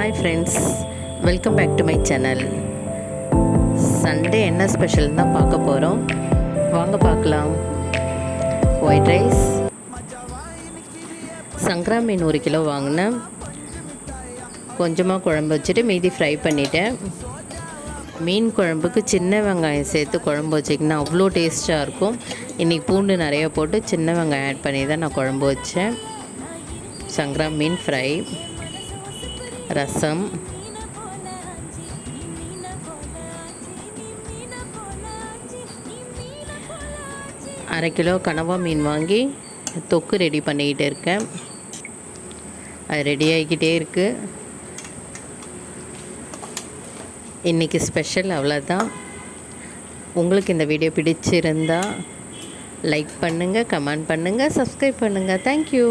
Hi friends welcome back to my channel Sunday என்ன special தான் பார்க்க போகிறோம் வாங்க பார்க்கலாம். ஒயிட் ரைஸ் சங்கரா மீன் ஒரு கிலோ வாங்கினேன். கொஞ்சமாக குழம்பு வச்சுட்டு மீதி ஃப்ரை பண்ணிட்டேன். மீன் குழம்புக்கு சின்ன வெங்காயம் சேர்த்து குழம்பு வச்சிங்கன்னா அவ்வளோ டேஸ்ட்டாக இருக்கும். இன்றைக்கி பூண்டு நிறைய போட்டு சின்ன வெங்காயம் ஆட் பண்ணி தான் நான் குழம்பு வச்சேன். சங்கரா மீன் ஃப்ரை ரசம். அரை கிலோ கனவா மீன் வாங்கி தொக்கு ரெடி பண்ணிக்கிட்டு இருக்கேன். அது ரெடி ஆகிக்கிட்டே இருக்குது இன்றைக்கி ஸ்பெஷல் அவ்வளோதான் உங்களுக்கு இந்த வீடியோ பிடிச்சிருந்தா லைக் பண்ணுங்கள் கமெண்ட் பண்ணுங்கள் சப்ஸ்கிரைப் பண்ணுங்கள் தேங்க்யூ